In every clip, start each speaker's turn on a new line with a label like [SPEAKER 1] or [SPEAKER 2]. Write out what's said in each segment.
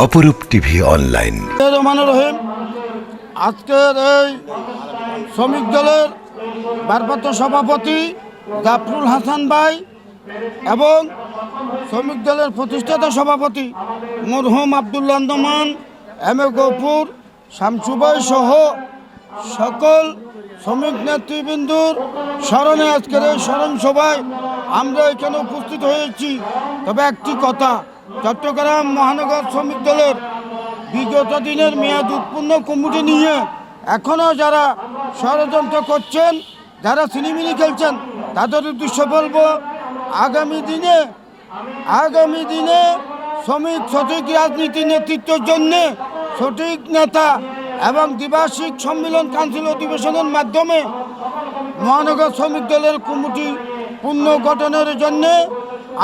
[SPEAKER 1] অপরূপ TV online.
[SPEAKER 2] রহমানুর রহিম, আজকের এই শ্রমিক দলের ভারপ্রাপ্ত সভাপতি জাফরুল হাসান ভাই এবং শ্রমিক দলের প্রতিষ্ঠাতা সভাপতি মরহুম আবদুল্লাহ নমান এম এ গফুর শামসুবাই সহ সকল শ্রমিক নেতৃবৃন্দুর স্মরণে আজকের এই স্মরণ সভায় আমরা এখানে উপস্থিত হয়েছি। তবে একটি কথা চট্টগ্রাম মহানগর শ্রমিক দলের বিগত দিনের মেয়াদ উৎপন্ন কমিটি নিয়ে এখনও যারা ষড়যন্ত্র করছেন, যারা সিনেমিনি খেলছেন, তাদের উদ্দেশ্য বলব, আগামী দিনে আগামী দিনে শ্রমিক সঠিক রাজনীতি নেতৃত্বের জন্য সঠিক নেতা এবং দ্বিবার্ষিক সম্মেলন কাউন্সিল অধিবেশনের মাধ্যমে মহানগর শ্রমিক দলের কমিটি পূর্ণ গঠনের জন্য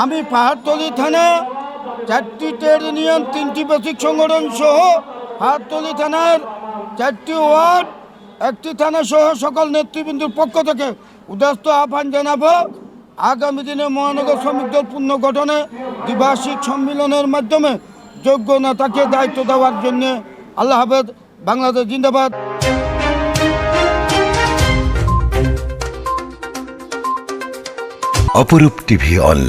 [SPEAKER 2] আমি পাহাড়তলি থানা চারটি ট্রেড ইউনিয়ন, তিনটি বেসিক সংগঠন সহ পাহাড়তলি থানার চারটি ওয়ার্ড, একটি থানা সহ সকল নেতৃবৃন্দুর পক্ষ থেকে উদাস্ত আহ্বান জানাব। আগামী দিনে মহানগর শ্রমিক দল পূর্ণ গঠনে দ্বিবার্ষিক সম্মেলনের মাধ্যমে যোগ্য নেতাকে দায়িত্ব দেওয়ার জন্য আল্লাহ হাফেজ, বাংলাদেশ জিন্দাবাদ।
[SPEAKER 1] অপরূপ টিভি অনলাইন।